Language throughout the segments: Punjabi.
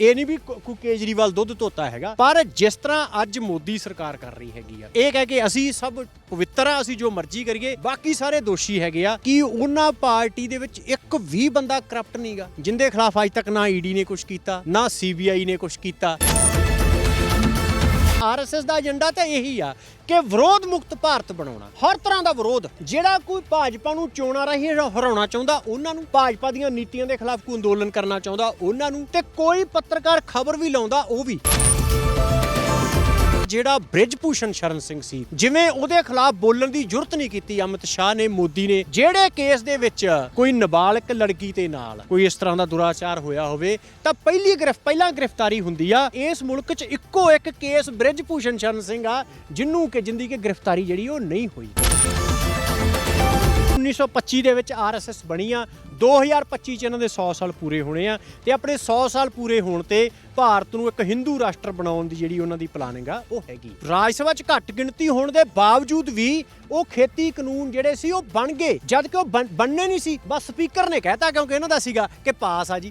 ਇਹ ਨਹੀਂ ਵੀ ਕੋ- ਕੇਜਰੀਵਾਲ ਦੁੱਧ ਧੋਤਾ ਹੈਗਾ, ਪਰ ਜਿਸ ਤਰ੍ਹਾਂ ਅੱਜ ਮੋਦੀ ਸਰਕਾਰ ਕਰ ਰਹੀ ਹੈਗੀ ਆ, ਇਹ ਕਹਿ ਕੇ ਅਸੀਂ ਸਭ ਪਵਿੱਤਰ ਆ, ਅਸੀਂ ਜੋ ਮਰਜ਼ੀ ਕਰੀਏ, ਬਾਕੀ ਸਾਰੇ ਦੋਸ਼ੀ ਹੈਗੇ ਆ, ਕਿ ਉਹਨਾਂ ਪਾਰਟੀ ਦੇ ਵਿੱਚ ਇੱਕ ਵੀ ਬੰਦਾ ਕਰਪਟ ਨਹੀਂਗਾ ਜਿੰਦੇ ਖਿਲਾਫ ਅੱਜ ਤੱਕ ਨਾ ਈਡੀ ਨੇ ਕੁਝ ਕੀਤਾ, ਨਾ ਸੀਬੀਆਈ ਨੇ ਕੁਝ ਕੀਤਾ। ਆਰਐਸਐਸ ਦਾ ਏਜੰਡਾ ਤਾਂ ਇਹੀ ਆ ਕਿ ਵਿਰੋਧ ਮੁਕਤ ਭਾਰਤ ਬਣਾਉਣਾ। ਹਰ ਤਰ੍ਹਾਂ ਦਾ ਵਿਰੋਧ, ਜਿਹੜਾ ਕੋਈ ਭਾਜਪਾ ਨੂੰ ਚੋਣਾਂ ਰਾਹੀਂ ਹਰਾਉਣਾ ਚਾਹੁੰਦਾ, ਉਹਨਾਂ ਨੂੰ ਭਾਜਪਾ ਦੀਆਂ ਨੀਤੀਆਂ ਦੇ ਖਿਲਾਫ ਕੋਈ ਅੰਦੋਲਨ ਕਰਨਾ ਚਾਹੁੰਦਾ, ਉਹਨਾਂ ਨੂੰ। ਤੇ ਕੋਈ ਪੱਤਰਕਾਰ ਖਬਰ ਵੀ ਲਾਉਂਦਾ, ਉਹ ਵੀ। ਜਿਹੜਾ ਬ੍ਰਿਜਭੂਸ਼ਣ ਸ਼ਰਨ ਸਿੰਘ ਸੀ, ਜਿਵੇਂ ਉਹਦੇ ਖਿਲਾਫ ਬੋਲਣ ਦੀ ਜ਼ਰੂਰਤ ਨਹੀਂ ਕੀਤੀ, ਅਮਿਤ ਸ਼ਾਹ ਨੇ, ਮੋਦੀ ਨੇ, ਜਿਹੜੇ ਕੇਸ ਦੇ ਵਿੱਚ ਕੋਈ ਨਾਬਾਲਗ ਲੜਕੀ ਤੇ ਨਾਲ ਕੋਈ ਇਸ ਤਰ੍ਹਾਂ ਦਾ ਦੁਰਾਚਾਰ ਹੋਇਆ ਹੋਵੇ, ਤਾਂ ਪਹਿਲੀ ਗ੍ਰਿਫ, ਪਹਿਲਾਂ ਗ੍ਰਿਫਤਾਰੀ ਹੁੰਦੀ ਆ, ਇਸ ਮੁਲਕ 'ਚ ਇੱਕੋ ਇੱਕ ਕੇਸ ਬ੍ਰਿਜਭੂਸ਼ਣ ਸ਼ਰਨ ਸਿੰਘ ਆ, ਜਿੰਨੂੰ ਕਿ, ਜਿੰਦੀ ਕਿ ਗ੍ਰਿਫਤਾਰੀ ਜਿਹੜੀ ਉਹ ਨਹੀਂ ਹੋਈ। 1925 ਦੇ ਵਿੱਚ ਆਰਐਸਐਸ ਬਣੀ ਆ। 2025 ਚ ਇਹਨਾਂ ਦੇ 100 ਸਾਲ ਪੂਰੇ ਹੋਣੇ ਆ ਤੇ ਆਪਣੇ 100 ਸਾਲ ਪੂਰੇ ਹੋਣ ਤੇ ਭਾਰਤ ਨੂੰ ਇੱਕ ਹਿੰਦੂ ਰਾਸ਼ਟਰ ਬਣਾਉਣ ਦੀ ਜਿਹੜੀ ਉਹਨਾਂ ਦੀ ਪਲਾਨਿੰਗ ਆ, ਉਹ ਹੈਗੀ। ਰਾਜ ਸਭਾ ਚ ਘੱਟ ਗਿਣਤੀ ਹੋਣ ਦੇ ਬਾਵਜੂਦ ਵੀ ਉਹ ਖੇਤੀ ਕਾਨੂੰਨ ਜਿਹੜੇ ਸੀ, ਉਹ ਬਣ ਗਏ। ਜਦ ਕਿ ਉਹ ਬਣ- ਬਣਨੇ ਨਹੀਂ ਸੀ। ਬਸ ਸਪੀਕਰ ਨੇ ਕਹਿਤਾ ਕਿਉਂਕਿ ਇਹਨਾਂ ਦਾ ਸੀਗਾ ਕਿ ਪਾਸ ਆ ਜੀ।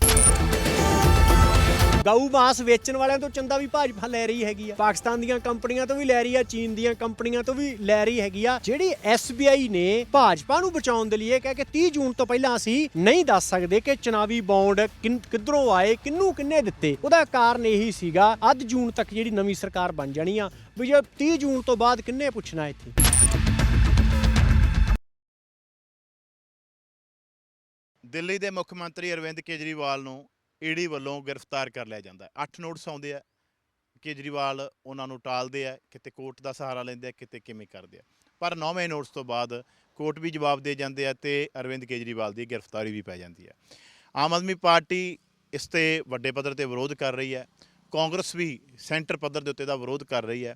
ਗਊ ਮਾਸ ਵੇਚਣ ਵਾਲਿਆਂ ਤੋਂ ਚੰਦਾ ਵੀ ਭਾਜਪਾ ਲੈ ਰਹੀ ਹੈਗੀ ਆ। ਪਾਕਿਸਤਾਨ ਦੀਆਂ ਕੰਪਨੀਆਂ ਤੋਂ ਵੀ ਲੈ ਰਹੀ ਆ, ਚੀਨ ਦੀਆਂ ਕੰਪਨੀਆਂ ਤੋਂ ਵੀ ਲੈ ਰਹੀ ਹੈਗੀ ਆ। ਜਿਹੜੀ SBI ਨੇ ਭਾਜਪਾ ਨੂੰ ਬਚਾਉਣ ਦੇ ਲਈ ਇਹ ਕਹਿ ਕੇ 30 ਜੂਨ ਤੋਂ ਪਹਿਲਾਂ ਅਸੀਂ ਨਹੀਂ ਦੱਸ ਸਕਦੇ ਕਿ ਚੁਣਾਵੀ ਬੌਂਡ ਕਿੱਧਰੋਂ ਆਏ, ਕਿੰਨੂੰ ਕਿੰਨੇ ਦਿੱਤੇ। ਉਹਦਾ ਕਾਰਨ ਇਹੀ ਸੀਗਾ ਅੱਧ ਜੂਨ ਤੱਕ ਜਿਹੜੀ ਨਵੀਂ ਸਰਕਾਰ ਬਣ ਜਾਣੀ ਆ। ਵੀ ਜੇ 30 ਜੂਨ ਤੋਂ ਬਾਅਦ ਕਿੰਨੇ ਪੁੱਛਣਾ ਇੱਥੇ? ਦਿੱਲੀ ਦੇ ਮੁੱਖ ਮੰਤਰੀ ਅਰਵਿੰਦ ਕੇਜਰੀਵਾਲ ਨੂੰ ਈਡੀ ਵੱਲੋਂ ਗ੍ਰਿਫਤਾਰ ਕਰ ਲਿਆ ਜਾਂਦਾ ਹੈ। 8 ਨੋਟਿਸ ਆਉਂਦੇ ਆ, ਕੇਜਰੀਵਾਲ ਉਹਨਾਂ ਨੂੰ ਟਾਲਦੇ ਆ, ਕਿਤੇ ਕੋਰਟ ਦਾ ਸਹਾਰਾ ਲੈਂਦੇ ਆ, ਕਿਤੇ ਕਿਵੇਂ ਕਰਦੇ ਆ। ਪਰ ਨੌਵੇਂ ਨੋਟਿਸ ਤੋਂ ਬਾਅਦ ਕੋਰਟ ਵੀ ਜਵਾਬ ਦੇ ਜਾਂਦੇ ਆ ਤੇ ਅਰਵਿੰਦ ਕੇਜਰੀਵਾਲ ਦੀ ਗ੍ਰਿਫਤਾਰੀ ਵੀ ਪੈ ਜਾਂਦੀ ਹੈ। ਆਮ ਆਦਮੀ ਪਾਰਟੀ ਇਸ ਤੇ ਵੱਡੇ ਪੱਧਰ ਤੇ ਵਿਰੋਧ ਕਰ ਰਹੀ ਹੈ। ਕਾਂਗਰਸ ਵੀ ਸੈਂਟਰ ਪੱਧਰ ਦੇ ਉੱਤੇ ਦਾ ਵਿਰੋਧ ਕਰ ਰਹੀ ਹੈ।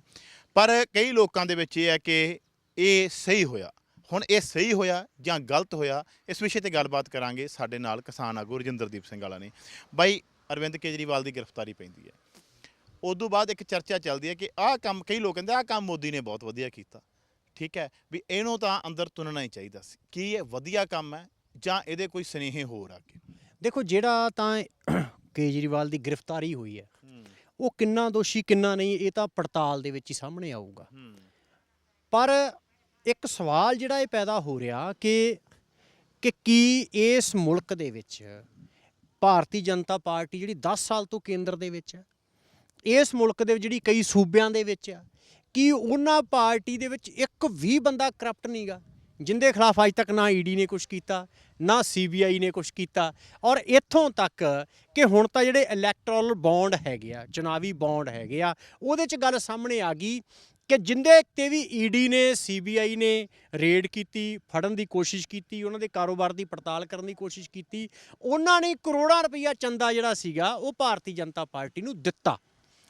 ਪਰ ਕਈ ਲੋਕਾਂ ਦੇ ਵਿੱਚ ਇਹ ਹੈ ਕਿ ਇਹ ਸਹੀ ਹੋਇਆ। ਹੁਣ ਇਹ ਸਹੀ ਹੋਇਆ ਜਾਂ ਗਲਤ ਹੋਇਆ ਇਸ ਵਿਸ਼ੇ ਤੇ ਗੱਲਬਾਤ ਕਰਾਂਗੇ ਸਾਡੇ ਨਾਲ ਕਿਸਾਨ ਆਗੂ ਰਜਿੰਦਰਦੀਪ ਸਿੰਘ ਵਾਲਾ ਨੇ। ਬਾਈ ਅਰਵਿੰਦ ਕੇਜਰੀਵਾਲ ਦੀ ਗ੍ਰਿਫਤਾਰੀ ਪੈਂਦੀ ਹੈ। ਉਦੋਂ ਬਾਅਦ ਇੱਕ ਚਰਚਾ ਚੱਲਦੀ ਹੈ ਕਿ ਆਹ ਕੰਮ ਕਈ ਲੋਕ ਕਹਿੰਦੇ ਆਹ ਕੰਮ ਮੋਦੀ ਨੇ ਬਹੁਤ ਵਧੀਆ ਕੀਤਾ। ਠੀਕ ਹੈ ਵੀ ਇਹਨੂੰ ਤਾਂ ਅੰਦਰ ਤੁੰਨਣਾ ਹੀ ਚਾਹੀਦਾ ਸੀ। ਕੀ ਇਹ ਵਧੀਆ ਕੰਮ ਹੈ ਜਾਂ ਇਹਦੇ ਕੋਈ ਸਨੇਹੇ ਹੋਰ ਆ ਅੱਗੇ? ਦੇਖੋ ਜਿਹੜਾ ਤਾਂ ਕੇਜਰੀਵਾਲ ਦੀ ਗ੍ਰਿਫਤਾਰੀ ਹੋਈ ਹੈ ਉਹ ਕਿੰਨਾ ਦੋਸ਼ੀ ਕਿੰਨਾ ਨਹੀਂ ਇਹ ਤਾਂ ਪੜਤਾਲ ਦੇ ਵਿੱਚ ਹੀ ਸਾਹਮਣੇ ਆਊਗਾ। ਪਰ ਇੱਕ ਸਵਾਲ ਜਿਹੜਾ ਇਹ ਪੈਦਾ ਹੋ ਰਿਹਾ ਕਿ ਕਿ ਕੀ ਇਸ ਮੁਲਕ ਦੇ ਵਿੱਚ ਭਾਰਤੀ ਜਨਤਾ ਪਾਰਟੀ ਜਿਹੜੀ 10 ਸਾਲ ਤੋਂ ਕੇਂਦਰ ਦੇ ਵਿੱਚ ਹੈ, ਇਸ ਮੁਲਕ ਦੇ ਜਿਹੜੀ ਕਈ ਸੂਬਿਆਂ ਦੇ ਵਿੱਚ ਆ ਕੀ ਉਹਨਾਂ ਪਾਰਟੀ ਦੇ ਵਿੱਚ ਇੱਕ ਵੀ ਬੰਦਾ ਕਰਪਟ ਨਹੀਂਗਾ ਜਿੰਦੇ ਖਿਲਾਫ ਅੱਜ ਤੱਕ ਨਾ ਈਡੀ ਨੇ ਕੁਝ ਕੀਤਾ, ਨਾ ਸੀਬੀਆਈ ਨੇ ਕੁਝ ਕੀਤਾ ਔਰ ਇੱਥੋਂ ਤੱਕ ਕਿ ਹੁਣ ਤਾਂ ਜਿਹੜੇ ਇਲੈਕਟੋਰਲ ਬੌਂਡ ਹੈਗੇ ਆ, ਚੁਣਾਵੀ ਬੌਂਡ ਹੈਗੇ ਆ, ਉਹਦੇ 'ਚ ਗੱਲ ਸਾਹਮਣੇ ਆ ਗਈ ਕਿ ਜਿੰਦੇ ਤੇ ਵੀ ਈਡੀ ਨੇ ਸੀਬੀਆਈ ਨੇ ਰੇਡ ਕੀਤੀ, ਫੜਨ ਦੀ ਕੋਸ਼ਿਸ਼ ਕੀਤੀ, ਉਹਨਾਂ ਦੇ ਕਾਰੋਬਾਰ ਦੀ ਪੜਤਾਲ ਕਰਨ ਦੀ ਕੋਸ਼ਿਸ਼ ਕੀਤੀ, ਉਹਨਾਂ ਨੇ ਕਰੋੜਾਂ ਰੁਪਈਆ ਚੰਦਾ ਜਿਹੜਾ ਸੀਗਾ, ਉਹ ਭਾਰਤੀ ਜਨਤਾ ਪਾਰਟੀ ਨੂੰ ਦਿੱਤਾ।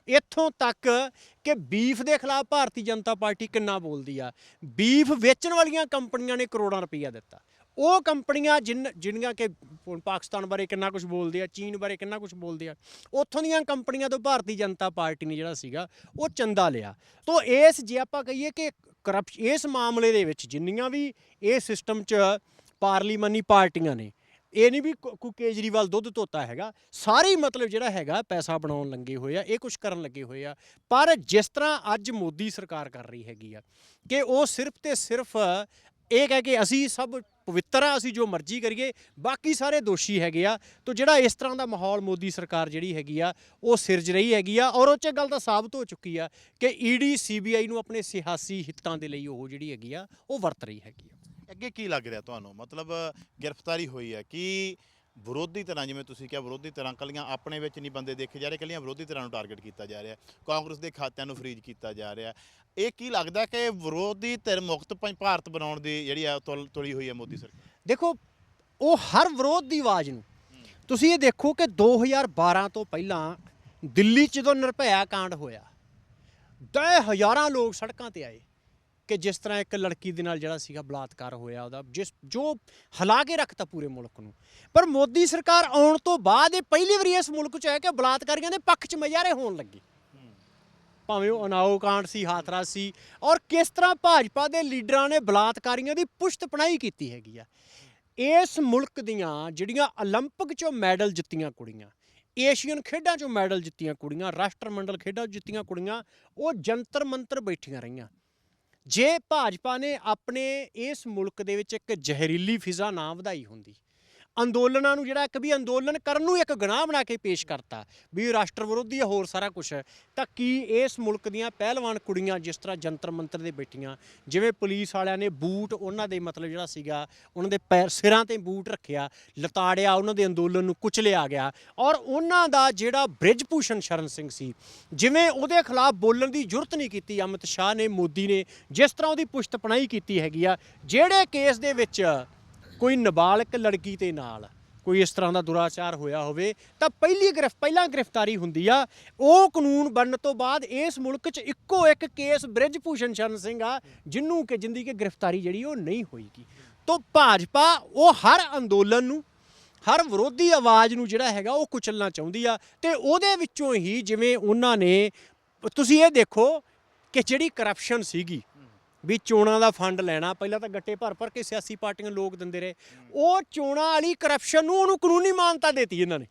ਇੱਥੋਂ ਤੱਕ ਕਿ ਬੀਫ ਦੇ ਖਿਲਾਫ ਭਾਰਤੀ ਜਨਤਾ ਪਾਰਟੀ ਕਿੰਨਾ ਬੋਲਦੀ ਆ? ਬੀਫ ਵੇਚਣ ਵਾਲੀਆਂ ਕੰਪਨੀਆਂ ਨੇ ਕਰੋੜਾਂ ਰੁਪਈਆ ਦਿੱਤਾ। ਉਹ ਕੰਪਨੀਆਂ ਜਿਨ ਜਿਹੜੀਆਂ ਕਿ ਹੁਣ ਪਾਕਿਸਤਾਨ ਬਾਰੇ ਕਿੰਨਾ ਕੁਝ ਬੋਲਦੇ ਆ, ਚੀਨ ਬਾਰੇ ਕਿੰਨਾ ਕੁਝ ਬੋਲਦੇ ਆ, ਉੱਥੋਂ ਦੀਆਂ ਕੰਪਨੀਆਂ ਤੋਂ ਭਾਰਤੀ ਜਨਤਾ ਪਾਰਟੀ ਨੇ ਜਿਹੜਾ ਸੀਗਾ, ਉਹ ਚੰਦਾ ਲਿਆ। ਤੋਂ ਇਸ, ਜੇ ਆਪਾਂ ਕਹੀਏ ਕਿ ਕਰਪਸ਼ ਇਸ ਮਾਮਲੇ ਦੇ ਵਿੱਚ ਜਿੰਨੀਆਂ ਵੀ ਇਹ ਸਿਸਟਮ 'ਚ ਪਾਰਲੀਮਾਨੀ ਪਾਰਟੀਆਂ ਨੇ, ਇਹ ਨਹੀਂ ਵੀ ਕੋ- ਕੇਜਰੀਵਾਲ ਦੁੱਧ ਧੋਤਾ ਹੈਗਾ, ਸਾਰੇ ਮਤਲਬ ਜਿਹੜਾ ਹੈਗਾ ਪੈਸਾ ਬਣਾਉਣ ਲੱਗੇ ਹੋਏ ਆ, ਇਹ ਕੁਝ ਕਰਨ ਲੱਗੇ ਹੋਏ ਆ, ਪਰ ਜਿਸ ਤਰ੍ਹਾਂ ਅੱਜ ਮੋਦੀ ਸਰਕਾਰ ਕਰ ਰਹੀ ਹੈਗੀ ਆ, ਕਿ ਉਹ ਸਿਰਫ ਤੇ ਸਿਰਫ ਇਹ ਕਹਿ ਕੇ ਅਸੀਂ ਸਭ ਪਵਿੱਤਰ ਆ, ਅਸੀਂ ਜੋ ਮਰਜ਼ੀ ਕਰੀਏ, ਬਾਕੀ ਸਾਰੇ ਦੋਸ਼ੀ ਹੈਗੇ ਆ। ਤੋਂ ਜਿਹੜਾ ਇਸ ਤਰ੍ਹਾਂ ਦਾ ਮਾਹੌਲ ਮੋਦੀ ਸਰਕਾਰ ਜਿਹੜੀ ਹੈਗੀ ਆ, ਉਹ ਸਿਰਜ ਰਹੀ ਹੈਗੀ ਆ ਔਰ ਉਹ 'ਚ ਗੱਲ ਤਾਂ ਸਾਬਤ ਹੋ ਚੁੱਕੀ ਆ ਕਿ ਈਡੀ ਸੀਬੀਆਈ ਨੂੰ ਆਪਣੇ ਸਿਆਸੀ ਹਿੱਤਾਂ ਦੇ ਲਈ ਉਹ ਜਿਹੜੀ ਹੈਗੀ ਆ, ਉਹ ਵਰਤ ਰਹੀ ਹੈਗੀ ਆ। ਅੱਗੇ ਕੀ ਲੱਗ ਰਿਹਾ ਤੁਹਾਨੂੰ? ਮਤਲਬ, ਗ੍ਰਿਫਤਾਰੀ ਹੋਈ ਹੈ ਕਿ ਵਿਰੋਧੀ ਤਰ੍ਹਾਂ ਜਿਵੇਂ ਤੁਸੀਂ ਕਿਹਾ ਵਿਰੋਧੀ ਤਰ੍ਹਾਂ ਕੱਲੀਆਂ ਆਪਣੇ ਵਿੱਚ ਨਹੀਂ ਬੰਦੇ ਦੇਖੇ ਜਾ ਰਹੇ ਕੱਲੀਆਂ ਵਿਰੋਧੀ ਤਰ੍ਹਾਂ ਨੂੰ ਟਾਰਗੇਟ ਕੀਤਾ ਜਾ ਰਿਹਾ। ਕਾਂਗਰਸ ਦੇ ਖਾਤਿਆਂ ਨੂੰ ਫਰੀਜ਼ ਕੀਤਾ ਜਾ ਰਿਹਾ। ਇਹ ਕੀ ਲੱਗਦਾ ਕਿ ਵਿਰੋਧੀ ਧਿਰ ਮੁਕਤ ਭਾਰਤ ਬਣਾਉਣ ਦੀ ਜਿਹੜੀ ਆ ਤੁਲ- ਤੁਲੀ ਹੋਈ ਹੈ ਮੋਦੀ ਸਰਕਾਰ? ਦੇਖੋ ਉਹ ਹਰ ਵਿਰੋਧ ਦੀ ਆਵਾਜ਼ ਨੂੰ। ਤੁਸੀਂ ਇਹ ਦੇਖੋ ਕਿ 2012 ਤੋਂ ਪਹਿਲਾਂ ਦਿੱਲੀ 'ਚ ਜਦੋਂ ਨਿਰਭਇਆ ਕਾਂਡ ਹੋਇਆ ਦਹ ਹਜ਼ਾਰਾਂ ਲੋਕ ਸੜਕਾਂ ਤੇ ਆਏ। ਕਿ ਜਿਸ ਤਰ੍ਹਾਂ ਇੱਕ ਲੜਕੀ ਦੇ ਨਾਲ ਜਿਹੜਾ ਸੀਗਾ ਬਲਾਤਕਾਰ ਹੋਇਆ ਉਹਦਾ ਜਿਸ ਜੋ ਹਿਲਾ ਕੇ ਰੱਖਤਾ ਪੂਰੇ ਮੁਲਕ ਨੂੰ ਪਰ ਮੋਦੀ ਸਰਕਾਰ ਆਉਣ ਤੋਂ ਬਾਅਦ ਇਹ ਪਹਿਲੀ ਵਾਰੀ ਇਸ ਮੁਲਕ 'ਚ ਹੈ ਕਿ ਬਲਾਤਕਾਰੀਆਂ ਦੇ ਪੱਖ 'ਚ ਮਜ਼ਾਰੇ ਹੋਣ ਲੱਗੇ ਭਾਵੇਂ ਉਹ ਅਨਾਓ ਕਾਂਡ ਸੀ ਹਾਥਰਾ ਸੀ ਔਰ ਕਿਸ ਤਰ੍ਹਾਂ ਭਾਜਪਾ ਦੇ ਲੀਡਰਾਂ ਨੇ ਬਲਾਤਕਾਰੀਆਂ ਦੀ ਪੁਸ਼ਤ ਪਣਾਈ ਕੀਤੀ ਹੈਗੀ ਆ ਇਸ ਮੁਲਕ ਦੀਆਂ ਜਿਹੜੀਆਂ 올림픽 ਚੋਂ ਮੈਡਲ ਜਿੱਤੀਆਂ ਕੁੜੀਆਂ ਏਸ਼ੀਅਨ ਖੇਡਾਂ 'ਚੋਂ ਮੈਡਲ ਜਿੱਤੀਆਂ ਕੁੜੀਆਂ ਰਾਸ਼ਟਰਮੰਡਲ ਖੇਡਾਂ 'ਚ ਜਿੱਤੀਆਂ ਕੁੜੀਆਂ ਉਹ ਜੰਤਰ ਮੰਤਰ ਬੈਠੀਆਂ ਰਹੀਆਂ ਜੇ ਭਾਜਪਾ ਨੇ ਆਪਣੇ ਇਸ ਮੁਲਕ ਦੇ ਵਿੱਚ ਇੱਕ ਜ਼ਹਿਰੀਲੀ ਫਿਜ਼ਾ ਨਾ ਵਧਾਈ ਹੁੰਦੀ ਅੰਦੋਲਨਾਂ ਨੂੰ ਜਿਹੜਾ ਇੱਕ ਵੀ ਅੰਦੋਲਨ ਕਰਨ ਨੂੰ ਇੱਕ ਗੁਨਾਹ ਬਣਾ ਕੇ ਪੇਸ਼ ਕਰਤਾ, ਵੀ ਰਾਸ਼ਟਰ ਵਿਰੋਧੀ ਹੈ ਹੋਰ ਸਾਰਾ ਕੁਝ ਹੈ, ਤਾਂ ਕੀ ਇਸ ਮੁਲਕ ਦੀਆਂ ਪਹਿਲਵਾਨ ਕੁੜੀਆਂ ਜਿਸ ਤਰ੍ਹਾਂ ਜੰਤਰ ਮੰਤਰ ਦੇ ਬੈਠੀਆਂ, ਜਿਵੇਂ ਪੁਲਿਸ ਵਾਲਿਆਂ ਨੇ ਬੂਟ ਉਹਨਾਂ ਦੇ ਮਤਲਬ ਜਿਹੜਾ ਸੀਗਾ, ਉਹਨਾਂ ਦੇ ਪੈਰ ਸਿਰਾਂ ਤੇ ਬੂਟ ਰੱਖਿਆ, ਲਤਾੜਿਆ, ਉਹਨਾਂ ਦੇ ਅੰਦੋਲਨ ਨੂੰ ਕੁਚਲਿਆ ਗਿਆ ਔਰ ਉਹਨਾਂ ਦਾ ਜਿਹੜਾ ਬ੍ਰਿਜ ਭੂਸ਼ਣ ਸ਼ਰਨ ਸਿੰਘ ਸੀ, ਜਿਵੇਂ ਉਹਦੇ ਖਿਲਾਫ ਬੋਲਣ ਦੀ ਜ਼ਰੂਰਤ ਨਹੀਂ ਕੀਤੀ ਅਮਿਤ ਸ਼ਾਹ ਨੇ, ਮੋਦੀ ਨੇ, ਜਿਸ ਤਰ੍ਹਾਂ ਉਹਦੀ ਪੁਸ਼ਤਪਨਾਹੀ ਕੀਤੀ ਹੈਗੀ ਆ, ਜਿਹੜੇ ਕੇਸ ਦੇ ਵਿੱਚ ਕੋਈ ਨਾਬਾਲਗ ਲੜਕੀ ਦੇ ਨਾਲ ਕੋਈ ਇਸ ਤਰ੍ਹਾਂ ਦਾ ਦੁਰਾਚਾਰ ਹੋਇਆ ਹੋਵੇ, ਤਾਂ ਪਹਿਲੀ ਗ੍ਰਿਫ, ਪਹਿਲਾਂ ਗ੍ਰਿਫਤਾਰੀ ਹੁੰਦੀ ਆ। ਉਹ ਕਾਨੂੰਨ ਬਣਨ ਤੋਂ ਬਾਅਦ ਇਸ ਮੁਲਕ 'ਚ ਇੱਕੋ ਇੱਕ ਕੇਸ ਬ੍ਰਿਜ ਭੂਸ਼ਣ ਸ਼ਰਨ ਸਿੰਘ ਆ, ਜਿੰਨੂੰ ਕਿ, ਜਿੰਦੀ ਕਿ ਗ੍ਰਿਫਤਾਰੀ ਜਿਹੜੀ ਉਹ ਨਹੀਂ ਹੋਏਗੀ। ਤੋਂ ਭਾਜਪਾ ਉਹ ਹਰ ਅੰਦੋਲਨ ਨੂੰ, ਹਰ ਵਿਰੋਧੀ ਆਵਾਜ਼ ਨੂੰ ਜਿਹੜਾ ਹੈਗਾ ਉਹ ਕੁਚਲਣਾ ਚਾਹੁੰਦੀ ਆ ਤੇ ਉਹਦੇ ਵਿੱਚੋਂ ਹੀ ਜਿਵੇਂ ਉਹਨਾਂ ਨੇ, ਤੁਸੀਂ ਇਹ ਦੇਖੋ ਕਿ ਜਿਹੜੀ ਕਰਪਸ਼ਨ ਸੀਗੀ ਵੀ ਚੋਣਾਂ ਦਾ ਫੰਡ ਲੈਣਾ। ਪਹਿਲਾਂ ਤਾਂ ਗੱਟੇ ਭਰ ਭਰ ਕੇ ਸਿਆਸੀ ਪਾਰਟੀਆਂ ਲੋਕ ਦਿੰਦੇ ਰਹੇ। ਉਹ ਚੋਣਾਂ ਵਾਲੀ ਕਰਪਸ਼ਨ ਨੂੰ ਉਹਨੂੰ ਕਾਨੂੰਨੀ ਮਾਨਤਾ ਦਿੱਤੀ ਇਹਨਾਂ ਨੇ।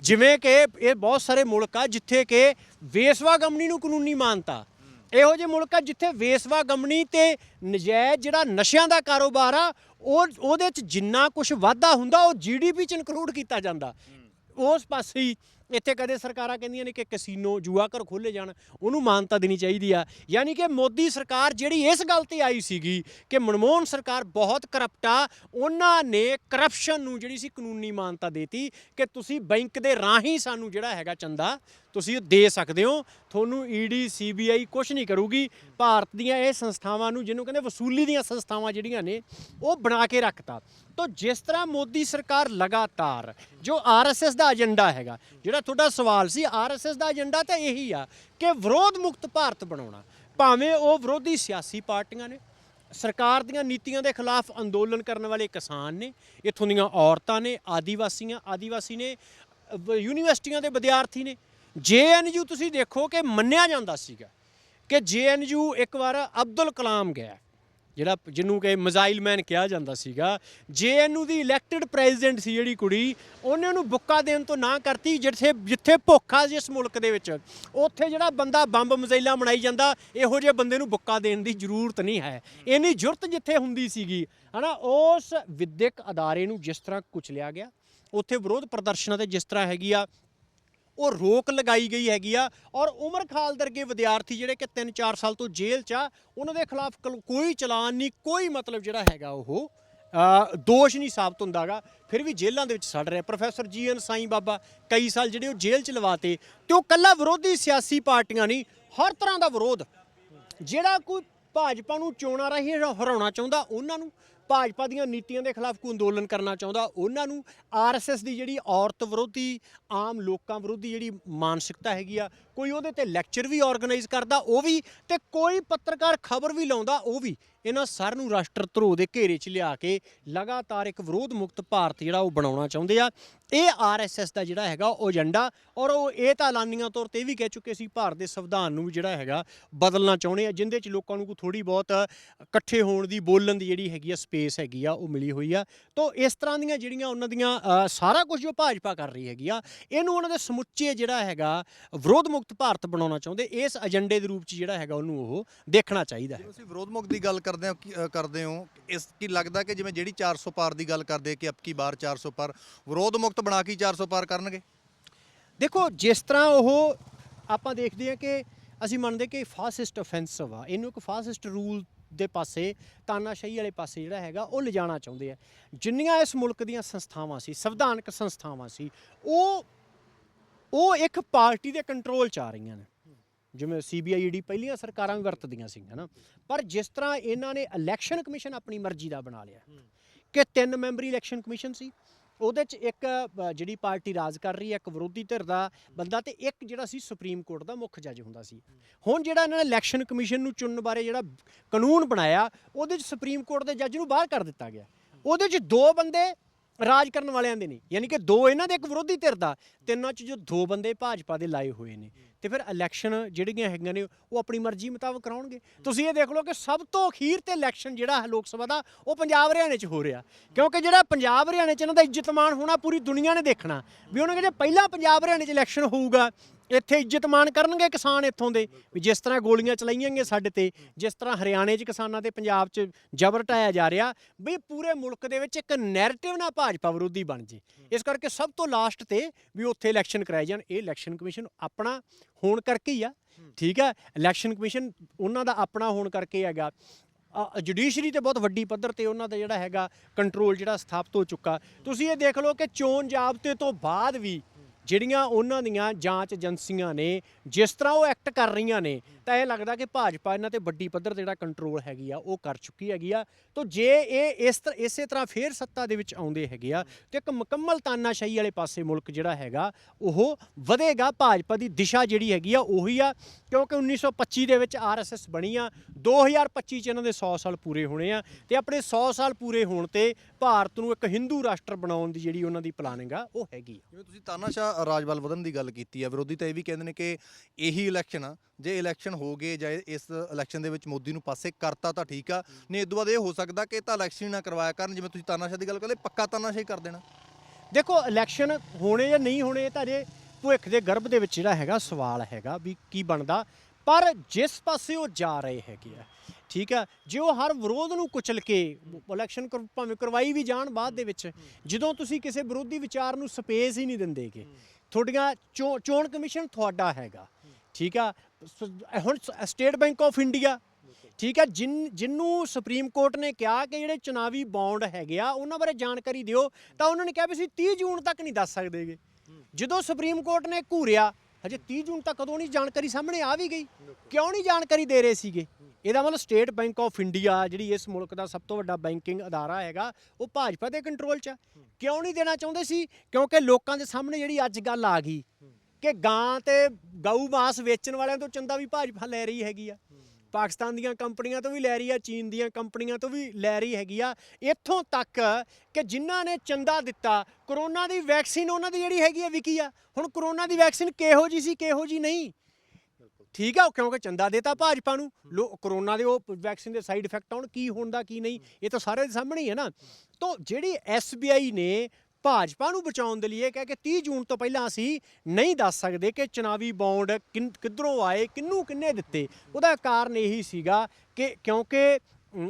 ਜਿਵੇਂ ਕਿ ਇਹ ਬਹੁਤ ਸਾਰੇ ਮੁਲਕ ਆ ਜਿੱਥੇ ਕਿ ਵੇਸਵਾ ਗਮਨੀ ਨੂੰ ਕਾਨੂੰਨੀ ਮਾਨਤਾ। ਇਹੋ ਜਿਹੇ ਮੁਲਕ ਆ ਜਿੱਥੇ ਵੇਸਵਾ ਗਮਨੀ ਤੇ ਨਜਾਇਜ਼ ਜਿਹੜਾ ਨਸ਼ਿਆਂ ਦਾ ਕਾਰੋਬਾਰ ਆ, ਉਹ, ਉਹਦੇ ਚ ਜਿੰਨਾ ਕੁਝ ਵਾਧਾ ਹੁੰਦਾ, ਉਹ ਜੀਡੀਪੀ ਚ ਇਨਕਲੂਡ ਕੀਤਾ ਜਾਂਦਾ। ਉਸ ਪਾਸੇ ਹੀ ਇੱਥੇ ਕਦੇ ਸਰਕਾਰਾਂ ਕਹਿੰਦੀਆਂ ਨੇ ਕਿ ਕੈਸੀਨੋ ਜੂਆ ਘਰ ਖੋਲੇ ਜਾਣ, ਉਹਨੂੰ ਮਾਨਤਾ ਦੇਣੀ ਚਾਹੀਦੀ ਆ। ਯਾਨੀ ਕਿ ਮੋਦੀ ਸਰਕਾਰ ਜਿਹੜੀ ਇਸ ਗੱਲ ਤੇ ਆਈ ਸੀਗੀ ਕਿ ਮਨਮੋਹਨ ਸਰਕਾਰ ਬਹੁਤ ਕਰਪਟ ਆ, ਉਹਨਾਂ ਨੇ ਕਰਪਸ਼ਨ ਨੂੰ ਜਿਹੜੀ ਸੀ ਕਾਨੂੰਨੀ ਮਾਨਤਾ ਦੇਤੀ ਕਿ ਤੁਸੀਂ ਬੈਂਕ ਦੇ ਰਾਹੀਂ ਸਾਨੂੰ ਜਿਹੜਾ ਹੈਗਾ ਚੰਦਾ ਤੁਸੀਂ ਉਹ ਦੇ ਸਕਦੇ ਹੋ। ਤੁਹਾਨੂੰ ਈਡੀ ਸੀਬੀਆਈ ਕੁਝ ਨਹੀਂ ਕਰੂਗੀ। ਭਾਰਤ ਦੀਆਂ ਇਹ ਸੰਸਥਾਵਾਂ ਨੂੰ, ਜਿਹਨੂੰ ਕਹਿੰਦੇ ਵਸੂਲੀ ਦੀਆਂ ਸੰਸਥਾਵਾਂ ਜਿਹੜੀਆਂ ਨੇ, ਉਹ ਬਣਾ ਕੇ ਰੱਖਤਾ। ਤਾਂ ਜਿਸ ਤਰ੍ਹਾਂ ਮੋਦੀ ਸਰਕਾਰ ਲਗਾਤਾਰ, ਜੋ ਆਰਐਸਐਸ ਦਾ ਏਜੰਡਾ ਹੈਗਾ, ਜਿਹੜਾ ਤੁਹਾਡਾ ਸਵਾਲ ਸੀ ਆਰਐਸਐਸ ਦਾ ਏਜੰਡਾ ਤਾਂ ਇਹੀ ਆ ਕਿ ਵਿਰੋਧ ਮੁਕਤ ਭਾਰਤ ਬਣਾਉਣਾ, ਭਾਵੇਂ ਉਹ ਵਿਰੋਧੀ ਸਿਆਸੀ ਪਾਰਟੀਆਂ ਨੇ, ਸਰਕਾਰ ਦੀਆਂ ਨੀਤੀਆਂ ਦੇ ਖਿਲਾਫ ਅੰਦੋਲਨ ਕਰਨ ਵਾਲੇ ਕਿਸਾਨ ਨੇ, ਇੱਥੋਂ ਦੀਆਂ ਔਰਤਾਂ ਨੇ, ਆਦੀਵਾਸੀਆਂ, ਆਦੀਵਾਸੀ ਨੇ ਯੂਨੀਵਰਸਿਟੀਆਂ ਦੇ ਵਿਦਿਆਰਥੀ ਨੇ ਜੇਐਨਯੂ ਤੁਸੀਂ ਦੇਖੋ ਕਿ ਮੰਨਿਆ ਜਾਂਦਾ ਸੀਗਾ ਕਿ ਜੇਐਨਯੂ ਇੱਕ ਵਾਰ ਅਬਦੁਲ ਕਲਾਮ ਗਿਆ ਜਿਹੜਾ ਜਿਹਨੂੰ ਕਿ ਮਿਜ਼ਾਈਲ ਮੈਨ ਕਿਹਾ ਜਾਂਦਾ ਸੀਗਾ। ਜੇਐਨਯੂ ਦੀ ਇਲੈਕਟਿਡ ਪ੍ਰੈਜ਼ੀਡੈਂਟ ਸੀ ਜਿਹੜੀ ਕੁੜੀ, ਉਹਨੇ ਉਹਨੂੰ ਬੁੱਕਾ ਦੇਣ ਤੋਂ ਨਾ ਕਰਤੀ, ਜਿੱਥੇ ਜਿੱਥੇ ਭੁੱਖਾ ਜਿਸ ਮੁਲਕ ਦੇ ਵਿੱਚ। ਉੱਥੇ ਜਿਹੜਾ ਬੰਦਾ ਬੰਬ ਮਿਜ਼ਾਈਲਾਂ ਬਣਾਈ ਜਾਂਦਾ, ਇਹੋ ਜਿਹੇ ਬੰਦੇ ਨੂੰ ਬੁੱਕਾ ਦੇਣ ਦੀ ਜ਼ਰੂਰਤ ਨਹੀਂ ਹੈ। ਇੰਨੀ ਜ਼ਰੂਰਤ ਜਿੱਥੇ ਹੁੰਦੀ ਸੀਗੀ, ਹਨਾ, ਉਸ ਵਿਦਿਅਕ ਅਦਾਰੇ ਨੂੰ ਜਿਸ ਤਰ੍ਹਾਂ ਕੁਚਲਿਆ ਗਿਆ, ਉੱਥੇ ਵਿਰੋਧ ਪ੍ਰਦਰਸ਼ਨਾਂ ਤੇ ਜਿਸ ਤਰ੍ਹਾਂ ਹੈਗੀ ਆ ਉਹ ਰੋਕ ਲਗਾਈ ਗਈ ਹੈਗੀ ਆ ਔਰ ਉਮਰ ਖਾਲਦ ਵਰਗੇ ਵਿਦਿਆਰਥੀ ਜਿਹੜੇ ਕਿ 3-4 ਸਾਲ ਤੋਂ ਜੇਲ੍ਹ 'ਚ ਆ, ਉਹਨਾਂ ਦੇ ਖਿਲਾਫ ਕਲ- ਕੋਈ ਚਲਾਨ ਨਹੀਂ, ਕੋਈ ਮਤਲਬ ਜਿਹੜਾ ਹੈਗਾ ਉਹ ਦੋਸ਼ ਨਹੀਂ ਸਾਬਤ ਹੁੰਦਾਗਾ ਫਿਰ ਵੀ ਜੇਲ੍ਹਾਂ ਦੇ ਵਿੱਚ ਸੜ ਰਿਹਾ। ਪ੍ਰੋਫੈਸਰ ਜੀ ਐਨ ਸਾਈਂ ਬਾਬਾ ਕਈ ਸਾਲ ਜਿਹੜੇ ਉਹ ਜੇਲ੍ਹ 'ਚ ਲਵਾਤੇ ਤੇ ਉਹ ਕੱਲਾ ਵਿਰੋਧੀ ਸਿਆਸੀ ਪਾਰਟੀਆਂ ਨਹੀਂ, ਹਰ ਤਰ੍ਹਾਂ ਦਾ ਵਿਰੋਧ। ਜਿਹੜਾ ਕੋਈ ਭਾਜਪਾ ਨੂੰ ਚੋਣਾਂ ਰਾਹੀਂ ਹਰਾਉਣਾ ਚਾਹੁੰਦਾ, ਉਹਨਾਂ ਨੂੰ ਭਾਜਪਾ ਦੀਆਂ ਨੀਤੀਆਂ ਦੇ ਖਿਲਾਫ ਕੋਈ ਅੰਦੋਲਨ ਕਰਨਾ ਚਾਹੁੰਦਾ, ਉਹਨਾਂ ਨੂੰ ਆਰਐਸਐਸ ਦੀ ਜਿਹੜੀ ਔਰਤ ਵਿਰੋਧੀ, ਆਮ ਲੋਕਾਂ ਵਿਰੋਧੀ ਜਿਹੜੀ ਮਾਨਸਿਕਤਾ ਹੈਗੀ ਆ, ਕੋਈ ਉਹਦੇ ਤੇ ਲੈਕਚਰ ਵੀ ਆਰਗੇਨਾਈਜ਼ ਕਰਦਾ, ਉਹ ਵੀ ਤੇ ਕੋਈ ਪੱਤਰਕਾਰ ਖਬਰ ਵੀ ਲਾਉਂਦਾ, ਉਹ ਵੀ ਇਹਨਾਂ ਸਾਰ ਨੂੰ ਰਾਸ਼ਟਰ ਧਰੋਹ ਦੇ ਘੇਰੇ 'ਚ ਲਿਆ ਕੇ ਲਗਾਤਾਰ ਇੱਕ ਵਿਰੋਧ ਮੁਕਤ ਭਾਰਤ ਜਿਹੜਾ ਉਹ ਬਣਾਉਣਾ ਚਾਹੁੰਦੇ ਆ। ਇਹ ਆਰਐਸਐਸ ਦਾ ਜਿਹੜਾ ਹੈਗਾ ਉਹ ਏਜੰਡਾ, ਔਰ ਉਹ ਇਹ ਤਾਂ ਐਲਾਨੀਆਂ ਤੌਰ ਤੇ ਇਹ ਵੀ ਕਹਿ ਚੁੱਕੇ ਸੀ, ਭਾਰਤ ਦੇ ਸੰਵਿਧਾਨ ਨੂੰ ਵੀ ਜਿਹੜਾ ਹੈਗਾ ਬਦਲਣਾ ਚਾਹੁੰਦੇ ਆ, ਜਿੰਦੇ 'ਚ ਲੋਕਾਂ ਨੂੰ ਕੋਈ ਥੋੜੀ ਬਹੁਤ ਇਕੱਠੇ ਹੋਣ ਦੀ, ਬੋਲਣ ਦੀ ਜਿਹੜੀ ਹੈਗੀ ਆ ਸਪੇਸ ਹੈਗੀ ਆ, ਉਹ ਮਿਲੀ ਹੋਈ ਆ। ਤੋਂ ਇਸ ਤਰ੍ਹਾਂ ਦੀਆਂ ਜਿਹੜੀਆਂ ਉਹਨਾਂ ਦੀਆਂ ਸਾਰਾ ਕੁਝ ਜੋ ਭਾਜਪਾ ਕਰ ਰਹੀ ਹੈਗੀ ਆ, ਇਹਨੂੰ ਉਹਨਾਂ ਦੇ ਸਮੁੱਚੇ ਜਿਹੜਾ ਹੈਗਾ ਵਿਰੋਧ ਮੁਕਤ ਭਾਰਤ ਬਣਾਉਣਾ ਚਾਹੁੰਦੇ, ਇਸ ਏਜੰਡੇ ਦੇ ਰੂਪ 'ਚ ਜਿਹੜਾ ਹੈਗਾ ਉਹਨੂੰ ਉਹ ਦੇਖਣਾ ਚਾਹੀਦਾ ਹੈ। ਤੁਸੀਂ ਵਿਰੋਧ ਮੁਕਤ ਦੀ ਗੱਲ ਕਰਦੇ ਹੋ, ਕੀ- ਕਰਦੇ ਹੋ, ਇਸ ਕੀ ਲੱਗਦਾ ਕਿ ਜਿਵੇਂ ਜਿਹੜੀ 400 ਪਾਰ ਦੀ ਗੱਲ ਕਰਦੇ ਕਿ ਅਬਕੀ ਬਾਰ 400 ਪਾਰ, ਵਿਰੋਧ ਮੁਕਤ ਬਣਾ ਕੇ ਹੀ 400 ਪਾਰ ਕਰਨਗੇ। ਦੇਖੋ, ਜਿਸ ਤਰ੍ਹਾਂ ਉਹ ਆਪਾਂ ਦੇਖਦੇ ਹਾਂ ਕਿ ਅਸੀਂ ਮੰਨਦੇ ਕਿ ਫਾਸਿਸਟ ਅਫੈਂਸਿਵ ਆ, ਇਹਨੂੰ ਇੱਕ ਫਾਸਿਸਟ ਰੂਲ ਦੇ ਪਾਸੇ, ਤਾਨਾਸ਼ਾਹੀ ਵਾਲੇ ਪਾਸੇ ਜਿਹੜਾ ਹੈਗਾ, ਉਹ ਲਿਜਾਣਾ ਚਾਹੁੰਦੇ ਆ। ਜਿੰਨੀਆਂ ਇਸ ਮੁਲਕ ਦੀਆਂ ਸੰਸਥਾਵਾਂ ਸੀ, ਸੰਵਿਧਾਨਕ ਸੰਸਥਾਵਾਂ ਸੀ, ਉਹ ਉਹ ਇੱਕ ਪਾਰਟੀ ਦੇ ਕੰਟਰੋਲ ਚ ਆ ਰਹੀਆਂ ਨੇ। ਜਿਵੇਂ ਸੀਬੀਆਈਡੀ ਪਹਿਲੀਆਂ ਸਰਕਾਰਾਂ ਵੀ ਵਰਤਦੀਆਂ ਸੀ, ਹਨਾ। ਪਰ ਜਿਸ ਤਰ੍ਹਾਂ ਇਹਨਾਂ ਨੇ ਇਲੈਕਸ਼ਨ ਕਮਿਸ਼ਨ ਆਪਣੀ ਮਰਜ਼ੀ ਦਾ ਬਣਾ ਲਿਆ। ਕਿ ਤਿੰਨ ਮੈਂਬਰੀ ਇਲੈਕਸ਼ਨ ਕਮਿਸ਼ਨ ਸੀ ਉਹਦੇ ਚ ਇੱਕ ਜਿਹੜੀ ਪਾਰਟੀ ਰਾਜ ਕਰ ਰਹੀ ਹੈ, ਇੱਕ ਵਿਰੋਧੀ ਧਿਰ ਦਾ ਬੰਦਾ ਤੇ ਇੱਕ ਜਿਹੜਾ ਸੀ ਸੁਪਰੀਮ ਕੋਰਟ ਦਾ ਮੁੱਖ ਜੱਜ ਹੁੰਦਾ ਸੀ। ਹੁਣ ਜਿਹੜਾ ਇਹਨਾਂ ਨੇ ਇਲੈਕਸ਼ਨ ਕਮਿਸ਼ਨ ਨੂੰ ਚੁਣਨ ਬਾਰੇ ਜਿਹੜਾ ਕਾਨੂੰਨ ਬਣਾਇਆ, ਉਹਦੇ ਚ ਸੁਪਰੀਮ ਕੋਰਟ ਦੇ ਜੱਜ ਨੂੰ ਬਾਹਰ ਕਰ ਦਿੱਤਾ ਗਿਆ। ਉਹਦੇ ਚ ਦੋ ਬੰਦੇ ਰਾਜ ਕਰਨ ਵਾਲਿਆਂ ਦੇ ਨੇ ਯਾਨੀ ਕਿ ਦੋ ਇਹਨਾਂ ਦੇ ਇੱਕ ਵਿਰੋਧੀ ਧਿਰ ਦਾ ਤਿੰਨਾਂ ਚ ਜੋ ਦੋ ਬੰਦੇ ਭਾਜਪਾ ਦੇ ਲਾਏ ਹੋਏ ਨੇ। ਤੇ ਫਿਰ ਇਲੈਕਸ਼ਨ ਜਿਹੜੀਆਂ ਹੈਗੀਆਂ ਨੇ, ਉਹ ਆਪਣੀ ਮਰਜ਼ੀ ਮੁਤਾਬਕ ਕਰਾਉਣਗੇ। ਤੁਸੀਂ ਇਹ ਦੇਖ ਲਓ ਕਿ ਸਭ ਤੋਂ ਅਖੀਰ ਤੇ ਇਲੈਕਸ਼ਨ ਜਿਹੜਾ ਹੈ ਲੋਕ ਸਭਾ ਦਾ, ਉਹ ਪੰਜਾਬ ਹਰਿਆਣੇ 'ਚ ਹੋ ਰਿਹਾ। ਕਿਉਂਕਿ ਜਿਹੜਾ ਪੰਜਾਬ ਹਰਿਆਣੇ 'ਚ ਇਹਨਾਂ ਦਾ ਇੱਜ਼ਤਮਾਨ ਹੋਣਾ, ਪੂਰੀ ਦੁਨੀਆ ਨੇ ਦੇਖਣਾ। ਵੀ ਉਹਨਾਂ ਕਹਿੰਦੇ ਪਹਿਲਾਂ ਪੰਜਾਬ ਹਰਿਆਣੇ 'ਚ ਇਲੈਕਸ਼ਨ ਹੋਊਗਾ ਇੱਥੇ ਇੱਜ਼ਤ ਮਾਣ ਕਰਨਗੇ ਕਿਸਾਨ ਇੱਥੋਂ ਦੇ, ਵੀ ਜਿਸ ਤਰ੍ਹਾਂ ਗੋਲੀਆਂ ਚਲਾਈਆਂ ਗਈਆਂ ਸਾਡੇ ਤੇ, ਜਿਸ ਤਰ੍ਹਾਂ ਹਰਿਆਣੇ 'ਚ ਕਿਸਾਨਾਂ ਤੇ ਪੰਜਾਬ 'ਚ ਜ਼ਬਰ ਢਾਇਆ ਜਾ ਰਿਹਾ, ਵੀ ਪੂਰੇ ਮੁਲਕ ਦੇ ਵਿੱਚ ਇੱਕ ਨੈਰੇਟਿਵ ਨਾ ਭਾਜਪਾ ਵਿਰੋਧੀ ਬਣ ਜੇ। ਇਸ ਕਰਕੇ ਸਭ ਤੋਂ ਲਾਸਟ ਤੇ ਵੀ ਉੱਥੇ ਇਲੈਕਸ਼ਨ ਕਰਾਏ ਜਾਣ, ਇਹ ਇਲੈਕਸ਼ਨ ਕਮਿਸ਼ਨ ਆਪਣਾ ਹੋਣ ਕਰਕੇ ਹੀ ਆ, ਠੀਕ ਹੈ ਇਲੈਕਸ਼ਨ ਕਮਿਸ਼ਨ ਉਹਨਾਂ ਦਾ ਆਪਣਾ ਹੋਣ ਕਰਕੇ ਹੈਗਾ। ਜੁਡੀਸ਼ਰੀ ਤੇ ਬਹੁਤ ਵੱਡੀ ਪੱਧਰ ਤੇ ਉਹਨਾਂ ਦਾ ਜਿਹੜਾ ਹੈਗਾ ਕੰਟਰੋਲ ਜਿਹੜਾ ਸਥਾਪਿਤ ਹੋ ਚੁੱਕਾ। ਤੁਸੀਂ ਇਹ ਦੇਖ ਲਓ ਕਿ ਚੋਣ ਜਾਬਤੇ ਤੋਂ ਬਾਅਦ ਵੀ ਜਿਹੜੀਆਂ ਉਹਨਾਂ ਦੀਆਂ ਜਾਂਚ ਏਜੰਸੀਆਂ ਨੇ, ਜਿਸ ਤਰ੍ਹਾਂ ਉਹ ਐਕਟ ਕਰ ਰਹੀਆਂ ਨੇ, ਤਾਂ ਇਹ ਲੱਗਦਾ ਕਿ ਭਾਜਪਾ ਇਹਨਾਂ ਤੇ ਵੱਡੀ ਪੱਧਰ ਤੇ ਜਿਹੜਾ ਕੰਟਰੋਲ ਹੈਗੀ ਆ, ਉਹ ਕਰ ਚੁੱਕੀ ਹੈਗੀ ਆ। ਤਾਂ ਜੇ ਇਹ ਇਸ ਤਰ੍ਹਾਂ ਇਸੇ ਤਰ੍ਹਾਂ ਫੇਰ ਸੱਤਾ ਦੇ ਵਿੱਚ ਆਉਂਦੇ ਹੈਗੇ ਆ, ਤੇ ਇੱਕ ਮੁਕੰਮਲ ਤਾਨਾਸ਼ਾਹੀ ਵਾਲੇ ਪਾਸੇ ਮੁਲਕ ਜਿਹੜਾ ਹੈਗਾ, ਉਹ ਵਧੇਗਾ। ਭਾਜਪਾ ਦੀ ਦਿਸ਼ਾ ਜਿਹੜੀ ਹੈਗੀ ਆ, ਉਹੀ ਆ, ਕਿਉਂਕਿ 1925 ਦੇ ਵਿੱਚ ਆਰਐਸਐਸ ਬਣੀ ਆ 2025 ਚ ਇਹਨਾਂ ਦੇ 100 ਸਾਲ ਪੂਰੇ ਹੋਣੇ ਆ, ਤੇ ਆਪਣੇ 100 ਸਾਲ ਪੂਰੇ ਹੋਣ ਤੇ ਭਾਰਤ ਨੂੰ ਇੱਕ ਹਿੰਦੂ ਰਾਸ਼ਟਰ ਬਣਾਉਣ ਦੀ ਜਿਹੜੀ ਉਹਨਾਂ ਦੀ ਪਲਾਨਿੰਗ ਆ, ਉਹ ਹੈਗੀ ਆ। ਜਿਵੇਂ ਤੁਸੀਂ ਤਾਨਾਸ਼ਾਹ ਰਾਜਵਾਲ ਵਧਣ ਦੀ ਗੱਲ ਕੀਤੀ ਹੈ ਵਿਰੋਧੀ ਤਾਂ ਇਹ ਵੀ ਕਹਿੰਦੇ ਨੇ ਕਿ ਇਹੀ ਇਲੈਕਸ਼ਨ ਆ ਜੇ ਇਲੈਕਸ਼ਨ ਹੋ ਗਏ ਜਾਂ ਇਸ ਇਲੈਕਸ਼ਨ ਦੇ ਵਿੱਚ ਮੋਦੀ ਨੂੰ ਪਾਸੇ ਕਰਤਾ ਤਾਂ ਠੀਕ ਆ ਨਹੀਂ ਇਸ ਤੋਂ ਬਾਅਦ ਇਹ ਹੋ ਸਕਦਾ ਕਿ ਤਾਂ ਇਲੈਕਸ਼ਨ ਹੀ ਨਾ ਕਰਵਾਇਆ ਕਰਨ ਜਿਵੇਂ ਤੁਸੀਂ ਤਾਨਾਸ਼ਾਹ ਦੀ ਗੱਲ ਕਰਦੇ ਪੱਕਾ ਤਾਨਾਸ਼ਾਹੀ ਕਰ ਦੇਣਾ। ਦੇਖੋ ਇਲੈਕਸ਼ਨ ਹੋਣੇ ਜਾਂ ਨਹੀਂ ਹੋਣੇ ਇਹ ਤਾਂ ਜੇ ਭਵਿੱਖ ਦੇ ਗਰਭ ਦੇ ਵਿੱਚ ਜਿਹੜਾ ਹੈਗਾ ਸਵਾਲ ਹੈਗਾ ਵੀ ਕੀ ਬਣਦਾ। ਪਰ ਜਿਸ ਪਾਸੇ ਉਹ ਜਾ ਰਹੇ ਹੈਗੇ ਆ, ਠੀਕ ਆ, ਜੇ ਉਹ ਹਰ ਵਿਰੋਧ ਨੂੰ ਕੁਚਲ ਕੇ ਇਲੈਕਸ਼ਨ ਕਰ- ਭਾਵੇਂ ਕਰਵਾਈ ਵੀ ਜਾਣ ਬਾਅਦ ਦੇ ਵਿੱਚ, ਜਦੋਂ ਤੁਸੀਂ ਕਿਸੇ ਵਿਰੋਧੀ ਵਿਚਾਰ ਨੂੰ ਸਪੇਸ ਹੀ ਨਹੀਂ ਦਿੰਦੇਗੇ, ਤੁਹਾਡੀਆਂ ਚੋ- ਚੋਣ ਕਮਿਸ਼ਨ ਤੁਹਾਡਾ ਹੈਗਾ, ਠੀਕ ਆ, ਸ- ਹੁਣ ਸਟੇਟ ਬੈਂਕ ਆਫ ਇੰਡੀਆ, ਠੀਕ ਹੈ ਜਿਨ, ਜਿੰਨੂੰ ਸੁਪਰੀਮ ਕੋਰਟ ਨੇ ਕਿਹਾ ਕਿ ਜਿਹੜੇ ਚੁਣਾਵੀ ਬੌਂਡ ਹੈਗੇ ਆ, ਉਹਨਾਂ ਬਾਰੇ ਜਾਣਕਾਰੀ ਦਿਓ, ਤਾਂ ਉਹਨਾਂ ਨੇ ਕਿਹਾ ਵੀ ਅਸੀਂ 30 ਜੂਨ ਤੱਕ ਨਹੀਂ ਦੱਸ ਸਕਦੇਗੇ ਜਦੋਂ ਸੁਪਰੀਮ ਕੋਰਟ ਨੇ ਘੂਰਿਆ ਹਜੇ 30 ਜੂਨ ਤੱਕ ਕਦੋਂ ਨਹੀਂ ਜਾਣਕਾਰੀ ਸਾਹਮਣੇ ਆ ਵੀ ਗਈ। ਕਿਉਂ ਨਹੀਂ ਜਾਣਕਾਰੀ ਦੇ ਰਹੇ ਸੀਗੇ? ਇਹਦਾ ਮਤਲਬ ਸਟੇਟ ਬੈਂਕ ਆਫ ਇੰਡੀਆ ਜਿਹੜੀ ਇਸ ਮੁਲਕ ਦਾ ਸਭ ਤੋਂ ਵੱਡਾ ਬੈਂਕਿੰਗ ਅਦਾਰਾ ਹੈਗਾ, ਉਹ ਭਾਜਪਾ ਦੇ ਕੰਟਰੋਲ 'ਚ ਆ। ਕਿਉਂ ਨਹੀਂ ਦੇਣਾ ਚਾਹੁੰਦੇ ਸੀ? ਕਿਉਂਕਿ ਲੋਕਾਂ ਦੇ ਸਾਹਮਣੇ ਜਿਹੜੀ ਅੱਜ ਗੱਲ ਆ ਗਈ ਕਿ ਗਾਂ ਤੇ ਗਊ ਮਾਸ ਵੇਚਣ ਵਾਲਿਆਂ ਤੋਂ ਚੰਦਾ ਵੀ ਭਾਜਪਾ ਲੈ ਰਹੀ ਹੈਗੀ ਆ। ਪਾਕਿਸਤਾਨ ਦੀਆਂ ਕੰਪਨੀਆਂ ਤੋਂ ਵੀ ਲੈ ਰਹੀ ਆ, ਚੀਨ ਦੀਆਂ ਕੰਪਨੀਆਂ ਤੋਂ ਵੀ ਲੈ ਰਹੀ ਹੈਗੀ ਆ। ਇੱਥੋਂ ਤੱਕ ਕਿ ਜਿਨ੍ਹਾਂ ਨੇ ਚੰਦਾ ਦਿੱਤਾ, ਕਰੋਨਾ ਦੀ ਵੈਕਸੀਨ ਉਹਨਾਂ ਦੀ ਜਿਹੜੀ ਹੈਗੀ ਆ ਵਿਕੀ ਆ। ਹੁਣ ਕਰੋਨਾ ਦੀ ਵੈਕਸੀਨ ਕਿਹੋ ਜੀ ਸੀ, ਕਿਹੋ ਜੀ ਨਹੀਂ। ਠੀਕ ਆ ਕਿਉਂਕਿ ਚੰਦਾ ਦੇਤਾ ਭਾਜਪਾ ਨੂੰ। ਲੋ, ਕਰੋਨਾ ਦੇ ਉਹ ਵੈਕਸੀਨ ਦੇ ਸਾਈਡ ਇਫੈਕਟ ਆਉਣ ਕੀ ਹੋਣ ਦਾ ਕੀ ਨਹੀਂ, ਇਹ ਤਾਂ ਸਾਰੇ ਦੇ ਸਾਹਮਣੇ ਹੀ ਹੈ ਨਾ। ਤਾਂ, ਜਿਹੜੀ ਐਸਬੀਆਈ ਨੇ ਭਾਜਪਾ ਨੂੰ ਬਚਾਉਣ ਦੇ ਲਈ ਇਹ ਕਹਿ ਕੇ 30 ਜੂਨ ਤੋਂ ਪਹਿਲਾਂ ਅਸੀਂ ਨਹੀਂ ਦੱਸ ਸਕਦੇ ਕਿ ਚੁਣਾਵੀ ਬੌਂਡ ਕਿੱਧਰੋਂ ਆਏ, ਕਿੰਨੂੰ ਕਿੰਨੇ ਦਿੱਤੇ। ਉਹਦਾ ਕਾਰਨ ਇਹੀ ਸੀਗਾ ਕਿ ਕਿਉਂਕਿ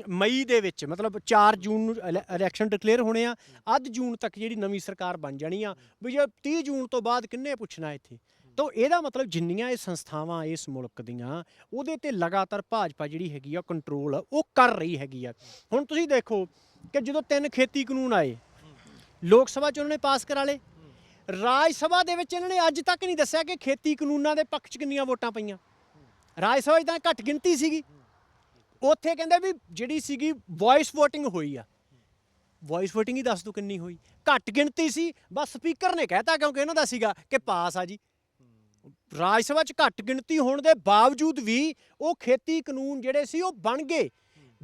ਮਈ ਦੇ ਵਿੱਚ ਮਤਲਬ 4 ਜੂਨ ਨੂੰ ਇਲੈ- ਇਲੈਕਸ਼ਨ ਡਿਕਲੇਅਰ ਹੋਣੇ ਆ, ਅੱਧ ਜੂਨ ਤੱਕ ਜਿਹੜੀ ਨਵੀਂ ਸਰਕਾਰ ਬਣ ਜਾਣੀ ਆ, ਵੀ ਜੇ 30 ਜੂਨ ਤੋਂ ਬਾਅਦ ਕਿੰਨੇ ਪੁੱਛਣਾ ਇੱਥੇ? ਤਾਂ ਇਹਦਾ ਮਤਲਬ ਜਿੰਨੀਆਂ ਇਹ ਸੰਸਥਾਵਾਂ ਇਸ ਮੁਲਕ ਦੀਆਂ, ਉਹਦੇ ਤੇ ਲਗਾਤਾਰ ਭਾਜਪਾ ਜਿਹੜੀ ਹੈਗੀ ਆ ਕੰਟਰੋਲ ਉਹ ਕਰ ਰਹੀ ਹੈਗੀ ਆ। ਹੁਣ ਤੁਸੀਂ ਦੇਖੋ ਕਿ ਜਦੋਂ ਤਿੰਨ ਖੇਤੀ ਕਾਨੂੰਨ ਆਏ ਲੋਕ ਸਭਾ ਚ ਉਹਨਾਂ ਨੇ ਪਾਸ ਕਰਾ ਲਏ। ਰਾਜ ਸਭਾ ਦੇ ਵਿੱਚ ਇਹਨਾਂ ਨੇ ਅੱਜ ਤੱਕ ਨਹੀਂ ਦੱਸਿਆ ਕਿ ਖੇਤੀ ਕਾਨੂੰਨਾਂ ਦੇ ਪੱਖ ਚ ਕਿੰਨੀਆਂ ਵੋਟਾਂ ਪਈਆਂ। ਰਾਜ ਸਭਾ 'ਚ ਤਾਂ ਘੱਟ ਗਿਣਤੀ ਸੀਗੀ। ਉੱਥੇ ਕਹਿੰਦੇ ਵੀ ਜਿਹੜੀ ਸੀਗੀ ਵੌਇਸ VOTING ਹੋਈ ਆ। ਵੌਇਸ VOTING ਹੀ ਦੱਸ ਦੋ ਕਿੰਨੀ ਹੋਈ। ਘੱਟ ਗਿਣਤੀ ਸੀ। ਬਸ ਸਪੀਕਰ ਨੇ ਕਹਿਤਾ ਕਿਉਂਕਿ ਇਹਨਾਂ ਦਾ ਸੀਗਾ ਕਿ ਪਾਸ ਆ ਜੀ। ਰਾਜ ਸਭਾ 'ਚ ਘੱਟ ਗਿਣਤੀ ਹੋਣ ਦੇ ਬਾਵਜੂਦ ਵੀ ਉਹ ਖੇਤੀ ਕਾਨੂੰਨ ਜਿਹੜੇ ਸੀ ਉਹ ਬਣ ਗਏ।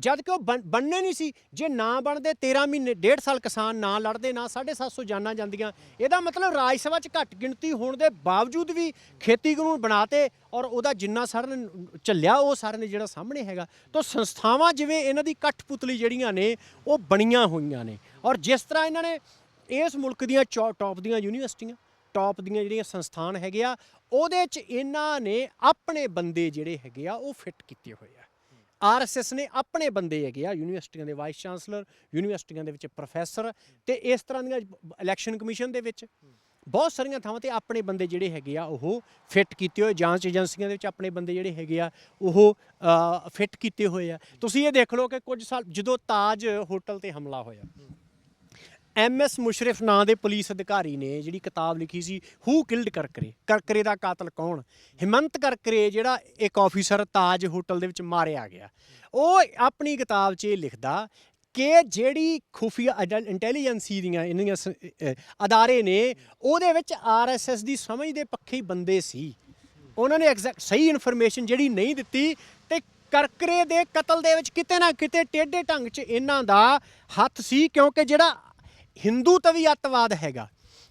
ਜਦ ਕਿ ਉਹ ਬਣ- ਬਣਨੇ ਨਹੀਂ ਸੀ। ਜੇ ਨਾ ਬਣਦੇ 13 ਮਹੀਨੇ, ਡੇਢ ਸਾਲ ਕਿਸਾਨ ਨਾ ਲੜਦੇ, ਨਾ 750 ਜਾਨਾਂ ਜਾਂਦੀਆਂ। ਇਹਦਾ ਮਤਲਬ ਰਾਜ ਸਭਾ 'ਚ ਘੱਟ ਗਿਣਤੀ ਹੋਣ ਦੇ ਬਾਵਜੂਦ ਵੀ ਖੇਤੀ ਕਾਨੂੰਨ ਬਣਾਤੇ ਔਰ ਉਹਦਾ ਜਿੰਨਾ ਸਾਰਨ ਨੇ ਚੱਲਿਆ ਉਹ ਸਾਰਿਆਂ ਜਿਹੜਾ ਸਾਹਮਣੇ ਹੈਗਾ। ਤਾਂ ਸੰਸਥਾਵਾਂ ਜਿਵੇਂ ਇਹਨਾਂ ਦੀ ਕਠਪੁਤਲੀ ਜਿਹੜੀਆਂ ਨੇ, ਉਹ ਬਣੀਆਂ ਹੋਈਆਂ ਨੇ। ਔਰ ਜਿਸ ਤਰ੍ਹਾਂ ਇਹਨਾਂ ਨੇ ਇਸ ਮੁਲਕ ਦੀਆਂ ਟੌਪ ਦੀਆਂ ਯੂਨੀਵਰਸਿਟੀਆਂ ਟੌਪ ਦੀਆਂ ਜਿਹੜੀਆਂ ਸੰਸਥਾਨ ਹੈਗੇ ਆ, ਉਹਦੇ 'ਚ ਇਹਨਾਂ ਨੇ ਆਪਣੇ ਬੰਦੇ ਜਿਹੜੇ ਹੈਗੇ ਆ, ਉਹ ਫਿੱਟ ਕੀਤੇ ਹੋਏ ਆ। ਆਰਐਸਐਸ ਨੇ ਆਪਣੇ ਬੰਦੇ ਹੈਗੇ ਆ, ਯੂਨੀਵਰਸਿਟੀਆਂ ਦੇ ਵਾਈਸ ਚਾਂਸਲਰ, ਯੂਨੀਵਰਸਿਟੀਆਂ ਦੇ ਵਿੱਚ ਪ੍ਰੋਫੈਸਰ ਤੇ ਇਸ ਤਰ੍ਹਾਂ ਦੀਆਂ ਇਲੈਕਸ਼ਨ ਕਮਿਸ਼ਨ ਦੇ ਵਿੱਚ ਬਹੁਤ ਸਾਰੀਆਂ ਥਾਵਾਂ ਤੇ ਆਪਣੇ ਬੰਦੇ ਜਿਹੜੇ ਹੈਗੇ ਆ, ਉਹ ਫਿੱਟ ਕੀਤੇ ਹੋਏ, ਜਾਂਚ ਏਜੰਸੀਆਂ ਦੇ ਵਿੱਚ ਆਪਣੇ ਬੰਦੇ ਜਿਹੜੇ ਹੈਗੇ ਆ, ਉਹ ਫਿੱਟ ਕੀਤੇ ਹੋਏ ਆ। ਤੁਸੀਂ ਇਹ ਦੇਖ ਲਓ ਕਿ ਕੁਝ ਸਾਲ, ਜਦੋਂ ਤਾਜ ਹੋਟਲ ਤੇ ਹਮਲਾ ਹੋਇਆ ਐਮਐਸ ਮੁਸ਼ਰਫ ਨਾਂ ਦੇ ਪੁਲਿਸ ਅਧਿਕਾਰੀ ਨੇ ਜਿਹੜੀ ਕਿਤਾਬ ਲਿਖੀ ਸੀ ਹੂ ਕਿਲਡ ਕਰਕਰੇ ਕਰਕਰੇ ਦਾ ਕਾਤਲ ਕੌਣ? ਹਿਮੰਤ ਕਰਕਰੇ ਜਿਹੜਾ ਇੱਕ ਆਫੀਸਰ ਤਾਜ ਹੋਟਲ ਦੇ ਵਿੱਚ ਮਾਰਿਆ ਗਿਆ। ਉਹ ਆਪਣੀ ਕਿਤਾਬ 'ਚ ਇਹ ਲਿਖਦਾ ਕਿ ਜਿਹੜੀ ਖੁਫੀਆ ਇੰਟੈਲੀਜੈਂਸੀ ਦੀਆਂ ਇਹਨਾਂ ਸ- ਅਦਾਰੇ ਨੇ, ਉਹਦੇ ਵਿੱਚ ਆਰਐਸਐਸ ਦੀ ਸਮਝ ਦੇ ਪੱਖੇ ਹੀ ਬੰਦੇ ਸੀ। ਉਹਨਾਂ ਨੇ ਐਗਜ਼ੈਕਟ ਸਹੀ ਇਨਫੋਰਮੇਸ਼ਨ ਜਿਹੜੀ ਨਹੀਂ ਦਿੱਤੀ ਤੇ ਕਰਕਰੇ ਦੇ ਕਤਲ ਦੇ ਵਿੱਚ ਕਿਤੇ ਨਾ ਕਿਤੇ ਟੇਢੇ ਢੰਗ 'ਚ ਇਹਨਾਂ ਦਾ ਹੱਥ ਸੀ, ਕਿਉਂਕਿ ਜਿਹੜਾ ਹਿੰਦੂ ਤਵੀ ਅੱਤਵਾਦ ਹੈਗਾ।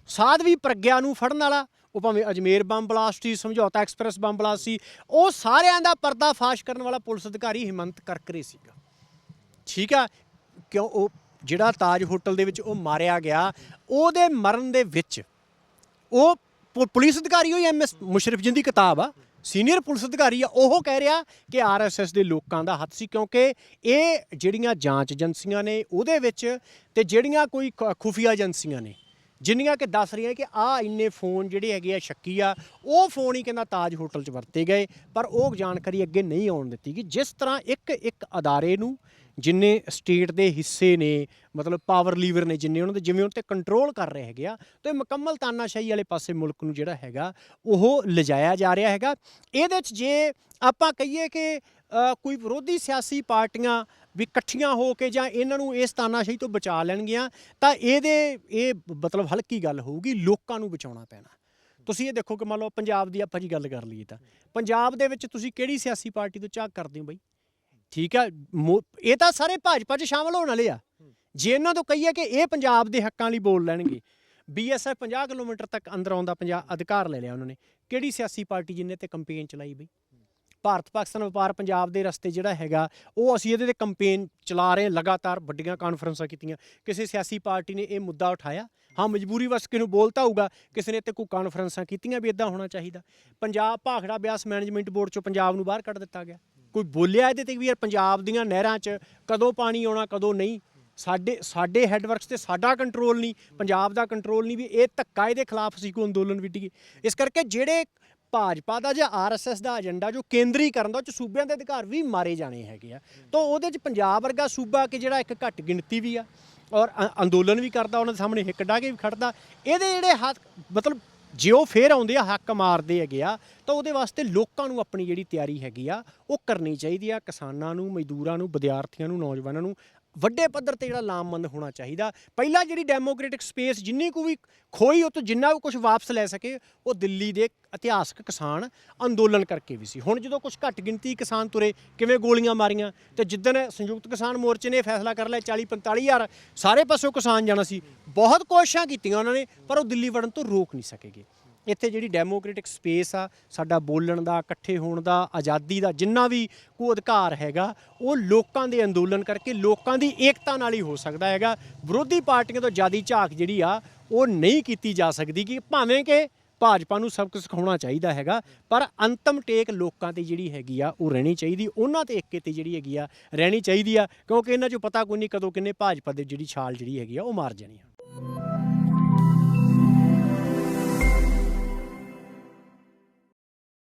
ਸਾਧਵੀ ਪ੍ਰਗਿਆ ਨੂੰ ਫੜਨ ਵਾਲਾ, ਉਹ ਭਾਵੇਂ ਅਜਮੇਰ ਬੰਬ ਬਲਾਸਟ ਸੀ, ਸਮਝੌਤਾ ਐਕਸਪ੍ਰੈਸ ਬੰਬ ਬਲਾਸਟ ਸੀ, ਉਹ ਸਾਰਿਆਂ ਦਾ ਪਰਦਾ ਫਾਸ਼ ਕਰਨ ਵਾਲਾ ਪੁਲਿਸ ਅਧਿਕਾਰੀ ਹਿਮੰਤ ਕਰਕਰੇ ਸੀਗਾ। ਠੀਕ ਆ? ਕਿਉਂ ਉਹ ਜਿਹੜਾ ਤਾਜ ਹੋਟਲ ਦੇ ਵਿੱਚ ਉਹ ਮਾਰਿਆ ਗਿਆ, ਉਹਦੇ ਮਰਨ ਦੇ ਵਿੱਚ ਉਹ ਪੁਲਿਸ ਅਧਿਕਾਰੀ ਹੋਈ ਐਮਐਸ ਮੁਸ਼ਰਫ ਜਿੰਦੀ ਕਿਤਾਬ ਆ ਸੀਨੀਅਰ ਪੁਲਿਸ ਅਧਿਕਾਰੀ ਆ, ਉਹ ਕਹਿ ਰਿਹਾ ਕਿ ਆਰਐਸਐਸ ਦੇ ਲੋਕਾਂ ਦਾ ਹੱਥ ਸੀ ਕਿਉਂਕਿ ਇਹ ਜਿਹੜੀਆਂ ਜਾਂਚ ਏਜੰਸੀਆਂ ਨੇ ਉਹਦੇ ਵਿੱਚ ਤੇ ਜਿਹੜੀਆਂ ਕੋਈ ਖ- ਖੁਫੀਆ ਏਜੰਸੀਆਂ ਨੇ, ਜਿੰਨੀਆਂ ਕਿ ਦੱਸ ਰਹੀਆਂ ਕਿ ਆ ਇੰਨੇ ਫੋਨ ਜਿਹੜੇ ਹੈਗੇ ਆ ਸ਼ੱਕੀ ਆ, ਉਹ ਫੋਨ ਹੀ ਕਹਿੰਦਾ ਤਾਜ ਹੋਟਲ 'ਚ ਵਰਤੇ ਗਏ, ਪਰ ਉਹ ਜਾਣਕਾਰੀ ਅੱਗੇ ਨਹੀਂ ਆਉਣ ਦਿੱਤੀ ਕਿ ਜਿਸ ਤਰ੍ਹਾਂ ਇੱਕ ਇੱਕ ਅਦਾਰੇ ਨੂੰ ਜਿੰਨੇ ਸਟੇਟ ਦੇ ਹਿੱਸੇ ਨੇ, ਮਤਲਬ ਪਾਵਰ ਲੀਵਰ ਨੇ ਜਿੰਨੇ ਉਹਨਾਂ ਦੇ, ਜਿਵੇਂ ਉਹਨਾਂ ਤੇ ਕੰਟਰੋਲ ਕਰ ਰਹੇ ਹੈਗੇ ਆ, ਤੇ ਮੁਕੰਮਲ ਤਾਨਾਸ਼ਾਹੀ ਵਾਲੇ ਪਾਸੇ ਮੁਲਕ ਨੂੰ ਜਿਹੜਾ ਹੈਗਾ, ਉਹ ਲਿਜਾਇਆ ਜਾ ਰਿਹਾ ਹੈਗਾ। ਇਹਦੇ 'ਚ ਜੇ ਆਪਾਂ ਕਹੀਏ ਕਿ ਕੋਈ ਵਿਰੋਧੀ ਸਿਆਸੀ ਪਾਰਟੀਆਂ ਵੀ ਇਕੱਠੀਆਂ ਹੋ ਕੇ ਜਾਂ ਇਹਨਾਂ ਨੂੰ ਇਸ ਤਾਨਾਸ਼ਾਹੀ ਤੋਂ ਬਚਾ ਲੈਣਗੀਆਂ, ਤਾਂ ਇਹਦੇ, ਇਹ ਮਤਲਬ ਹਲਕੀ ਗੱਲ ਹੋਊਗੀ, ਲੋਕਾਂ ਨੂੰ ਬਚਾਉਣਾ ਪੈਣਾ। ਤੁਸੀਂ ਇਹ ਦੇਖੋ ਕਿ ਮੰਨ ਲਓ ਪੰਜਾਬ ਦੀ ਆਪਾਂ ਜੀ ਗੱਲ ਕਰ ਲਈਏ ਤਾਂ, ਪੰਜਾਬ ਦੇ ਵਿੱਚ ਤੁਸੀਂ ਕਿਹੜੀ ਸਿਆਸੀ ਪਾਰਟੀ ਤੋਂ ਝਾਕ ਕਰਦੇ ਹੋ ਬਈ? ਠੀਕ ਆ, ਮੋ- ਇਹ ਤਾਂ ਸਾਰੇ ਭਾਜਪਾ 'ਚ ਸ਼ਾਮਲ ਹੋਣ ਵਾਲੇ ਆ। ਜੇ ਇਹਨਾਂ ਤੋਂ ਕਹੀਏ ਕਿ ਇਹ ਪੰਜਾਬ ਦੇ ਹੱਕਾਂ ਲਈ ਬੋਲ ਲੈਣਗੇ ਬੀਐਸਐਫ 50 ਕਿਲੋਮੀਟਰ ਤੱਕ ਅੰਦਰ ਆਉਂਦਾ ਪੰਜਾਬ ਅਧਿਕਾਰ ਲੈ ਲਿਆ ਉਹਨਾਂ ਨੇ। ਕਿਹੜੀ ਸਿਆਸੀ ਪਾਰਟੀ ਜਿੰਨੇ ਤੇ ਕੰਪੇਨ ਚਲਾਈ ਬਈ? ਭਾਰਤ ਪਾਕਿਸਤਾਨ ਵਪਾਰ ਪੰਜਾਬ ਦੇ ਰਸਤੇ ਜਿਹੜਾ ਹੈਗਾ, ਉਹ ਅਸੀਂ ਇਹਦੇ ਤੇ ਕੰਪੇਨ ਚਲਾ ਰਹੇ ਹਾਂ, ਲਗਾਤਾਰ ਵੱਡੀਆਂ ਕਾਨਫਰੰਸਾਂ ਕੀਤੀਆਂ। ਕਿਸੇ ਸਿਆਸੀ ਪਾਰਟੀ ਨੇ ਇਹ ਮੁੱਦਾ ਉਠਾਇਆ? ਹਾਂ, ਮਜਬੂਰੀ ਵਸ ਕਿਨੂੰ ਬੋਲਤਾ ਹੋਊਗਾ? ਕਿਸੇ ਨੇ ਤੇ ਕੋਈ ਕਾਨਫਰੰਸਾਂ ਕੀਤੀਆਂ ਵੀ ਇਦਾਂ ਹੋਣਾ ਚਾਹੀਦਾ। ਪੰਜਾਬ ਭਾਖੜਾ ਬਿਆਸ ਮੈਨੇਜਮੈਂਟ ਬੋਰਡ ਚੋਂ ਪੰਜਾਬ ਨੂੰ ਬਾਹਰ ਕੱਢ ਦਿੱਤਾ ਗਿਆ। ਕੋਈ ਬੋਲਿਆ ਇਹਦੇ ਤੇ ਵੀ ਯਾਰ ਪੰਜਾਬ ਦੀਆਂ ਨਹਿਰਾਂ 'ਚ ਕਦੋਂ ਪਾਣੀ ਆਉਣਾ, ਕਦੋਂ ਨਹੀਂ? ਸਾਡੇ ਸਾਡੇ ਹੈੱਡਵਰਕਸ ਤੇ ਸਾਡਾ ਕੰਟਰੋਲ ਨਹੀਂ, ਪੰਜਾਬ ਦਾ ਕੰਟਰੋਲ ਨਹੀਂ ਵੀ ਇਹ ਧੱਕਾ ਇਹਦੇ ਖਿਲਾਫ ਅਸੀਂ ਕੋਈ ਅੰਦੋਲਨ ਵਿੱਢੀਏ ਇਸ ਕਰਕੇ ਜਿਹੜੇ ਭਾਜਪਾ ਦਾ ਜਾਂ ਆਰਐਸਐਸ ਦਾ ਏਜੰਡਾ ਜੋ ਕੇਂਦਰੀਕਰਨ ਦਾ, ਉਹ ਚ ਸੂਬਿਆਂ ਦੇ ਅਧਿਕਾਰ ਵੀ ਮਾਰੇ ਜਾਣੇ ਹੈਗੇ ਆ। ਤਾਂ ਉਹਦੇ ਚ ਪੰਜਾਬ ਵਰਗਾ ਸੂਬਾ ਕਿ ਜਿਹੜਾ ਇੱਕ ਘੱਟ ਗਿਣਤੀ ਵੀ ਆ ਔਰ ਅ- ਅੰਦੋਲਨ ਵੀ ਕਰਦਾ, ਉਹਨਾਂ ਦੇ ਸਾਹਮਣੇ ਹਿੱਕ ਡਾ ਕੇ ਵੀ ਖੜਦਾ, ਇਹਦੇ ਜਿਹੜੇ ਹੱਥ ਮਤਲਬ ਜੇ ਉਹ ਫੇਰ ਆਉਂਦੇ ਆ, ਹੱਕ ਮਾਰਦੇ ਹੈਗੇ ਆ, ਤਾਂ ਉਹਦੇ ਵਾਸਤੇ ਲੋਕਾਂ ਨੂੰ ਆਪਣੀ ਜਿਹੜੀ ਤਿਆਰੀ ਹੈਗੀ ਆ, ਉਹ ਕਰਨੀ ਚਾਹੀਦੀ ਆ, ਕਿਸਾਨਾਂ ਨੂੰ, ਮਜ਼ਦੂਰਾਂ ਨੂੰ, ਵਿਦਿਆਰਥੀਆਂ ਨੂੰ, ਨੌਜਵਾਨਾਂ ਨੂੰ। ਵੱਡੇ ਪੱਧਰ ਤੇ ਜਿਹੜਾ ਲਾਮਬੰਦ ਹੋਣਾ ਚਾਹੀਦਾ। ਪਹਿਲਾਂ ਜਿਹੜੀ ਡੈਮੋਕ੍ਰੈਟਿਕ ਸਪੇਸ ਜਿੰਨੀ ਕੁ ਵੀ ਖੋਈ, ਉਹ ਤੋਂ ਜਿੰਨਾ ਕੁਝ ਵਾਪਸ ਲੈ ਸਕੇ, ਉਹ ਦਿੱਲੀ ਦੇ ਇਤਿਹਾਸਕ ਕਿਸਾਨ ਅੰਦੋਲਨ ਕਰਕੇ ਵੀ ਸੀ। ਹੁਣ ਜਦੋਂ ਕੁਝ ਘੱਟ ਗਿਣਤੀ ਕਿਸਾਨ ਤੁਰੇ, ਕਿਵੇਂ ਗੋਲੀਆਂ ਮਾਰੀਆਂ, ਤੇ ਜਿੱਦਣ ਸੰਯੁਕਤ ਕਿਸਾਨ ਮੋਰਚੇ ਨੇ ਫੈਸਲਾ ਕਰ ਲਿਆ 40 45 ਹਜ਼ਾਰ, ਸਾਰੇ ਪਾਸਿਓਂ ਕਿਸਾਨ ਜਾਣਾ ਸੀ। ਬਹੁਤ ਕੋਸ਼ਿਸ਼ਾਂ ਕੀਤੀਆਂ ਉਹਨਾਂ ਨੇ, ਪਰ ਉਹ ਦਿੱਲੀ ਵੜਨ ਤੋਂ ਰੋਕ ਨਹੀਂ ਸਕੇਗੇ। ਇੱਥੇ ਜਿਹੜੀ ਡੈਮੋਕ੍ਰੈਟਿਕ ਸਪੇਸ ਆ, ਸਾਡਾ ਬੋਲਣ ਦਾ, ਇਕੱਠੇ ਹੋਣ ਦਾ, ਆਜ਼ਾਦੀ ਦਾ ਜਿੰਨਾ ਵੀ ਕੋ ਅਧਿਕਾਰ ਹੈਗਾ, ਉਹ ਲੋਕਾਂ ਦੇ ਅੰਦੋਲਨ ਕਰਕੇ ਲੋਕਾਂ ਦੀ ਏਕਤਾ ਨਾਲ ਹੀ ਹੋ ਸਕਦਾ ਹੈਗਾ। ਵਿਰੋਧੀ ਪਾਰਟੀਆਂ ਤੋਂ ਜਿਆਦੀ ਝਾਕ ਜਿਹੜੀ ਆ, ਉਹ ਨਹੀਂ ਕੀਤੀ ਜਾ ਸਕਦੀ ਕਿ ਭਾਵੇਂ ਕਿ ਭਾਜਪਾ ਨੂੰ ਸਬਕ ਸਿਖਾਉਣਾ ਚਾਹੀਦਾ ਹੈਗਾ, ਪਰ ਅੰਤਮ ਟੇਕ ਲੋਕਾਂ ਤੇ ਜਿਹੜੀ ਹੈਗੀ ਆ, ਉਹ ਰਹਿਣੀ ਚਾਹੀਦੀ, ਉਹਨਾਂ ਤੇ ਏਕੇ ਤੇ ਜਿਹੜੀ ਹੈਗੀ ਆ, ਰਹਿਣੀ ਚਾਹੀਦੀ ਆ, ਕਿਉਂਕਿ ਇਹਨਾਂ 'ਚੋਂ ਪਤਾ ਕੋਈ ਨਹੀਂ ਕਦੋਂ ਕਿੰਨੇ ਭਾਜਪਾ ਦੇ ਜਿਹੜੀ ਛਾਲ ਜਿਹੜੀ ਹੈਗੀ ਆ, ਉਹ ਮਾਰ ਜਾਣੀ ਆ।